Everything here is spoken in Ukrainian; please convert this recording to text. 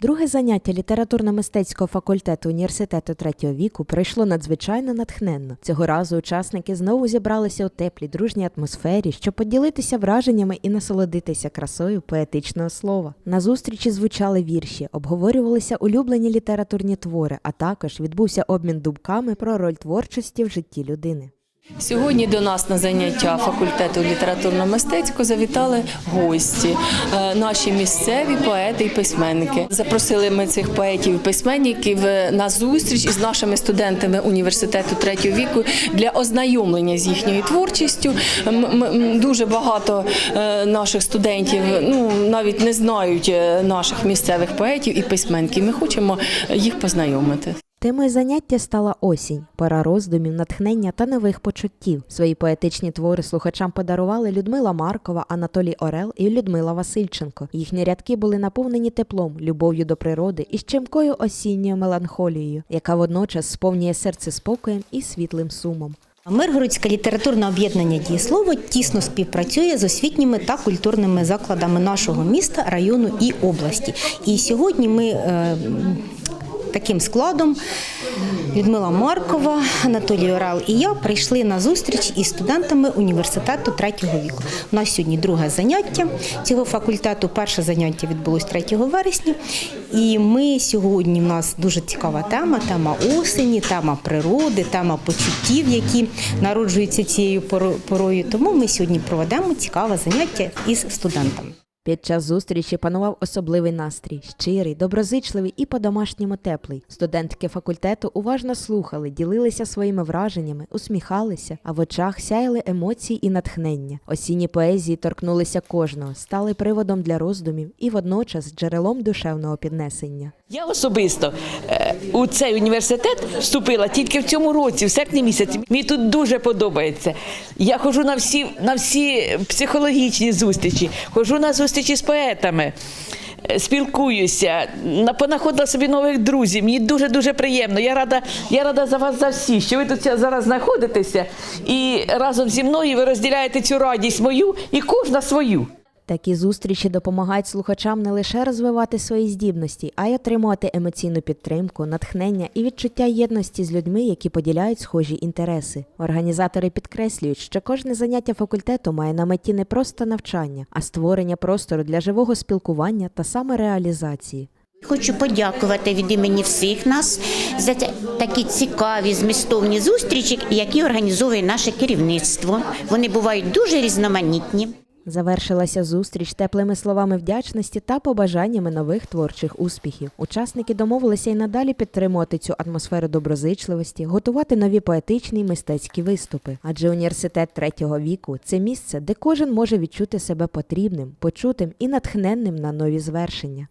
Друге заняття літературно-мистецького факультету університету третього віку пройшло надзвичайно натхненно. Цього разу учасники знову зібралися у теплій дружній атмосфері, щоб поділитися враженнями і насолодитися красою поетичного слова. На зустрічі звучали вірші, обговорювалися улюблені літературні твори, а також відбувся обмін думками про роль творчості в житті людини. Сьогодні до нас на заняття факультету літературно-мистецького завітали гості, е, наші місцеві поети і письменники. Запросили ми цих поетів і письменників е, на зустріч із нашими студентами університету третього віку для ознайомлення з їхньою творчістю. Дуже багато е, наших студентів ну навіть не знають наших місцевих поетів і письменників. Ми хочемо їх познайомити. Темою заняття стала осінь, пора роздумів, натхнення та нових почуттів. Свої поетичні твори слухачам подарували Людмила Маркова, Анатолій Орел і Людмила Васильченко. Їхні рядки були наповнені теплом, любов'ю до природи і щемкою осінньою меланхолією, яка водночас сповнює серце спокоєм і світлим сумом. Миргородське літературне об'єднання дієслово тісно співпрацює з освітніми та культурними закладами нашого міста, району і області. І сьогодні ми е, таким складом Людмила Маркова, Анатолій Орал і я прийшли на зустріч із студентами університету третього віку. У нас сьогодні друге заняття цього факультету. Перше заняття відбулось 3 вересня. І ми сьогодні в нас дуже цікава тема: тема осені, тема природи, тема почуттів, які народжуються цією поро- порою. Тому ми сьогодні проведемо цікаве заняття із студентами. Під час зустрічі панував особливий настрій, щирий, доброзичливий і по-домашньому теплий. Студентки факультету уважно слухали, ділилися своїми враженнями, усміхалися, а в очах сяяли емоції і натхнення. Осінні поезії торкнулися кожного, стали приводом для роздумів і водночас джерелом душевного піднесення. Я особисто е, у цей університет вступила тільки в цьому році, в серпні місяці. Мені тут дуже подобається. Я ходжу на всі, на всі психологічні зустрічі, ходжу на зустрічі з поетами. Спілкуюся, на- понаходила собі нових друзів. Мені дуже дуже приємно. Я рада, я рада за вас за всі, що ви тут зараз знаходитеся, і разом зі мною ви розділяєте цю радість мою і кожна свою. Такі зустрічі допомагають слухачам не лише розвивати свої здібності, а й отримувати емоційну підтримку, натхнення і відчуття єдності з людьми, які поділяють схожі інтереси. Організатори підкреслюють, що кожне заняття факультету має на меті не просто навчання, а створення простору для живого спілкування та самореалізації. Хочу подякувати від імені всіх нас за такі цікаві змістовні зустрічі, які організовує наше керівництво. Вони бувають дуже різноманітні. Завершилася зустріч теплими словами вдячності та побажаннями нових творчих успіхів. Учасники домовилися й надалі підтримувати цю атмосферу доброзичливості, готувати нові поетичні й мистецькі виступи. Адже університет третього віку це місце, де кожен може відчути себе потрібним, почутим і натхненним на нові звершення.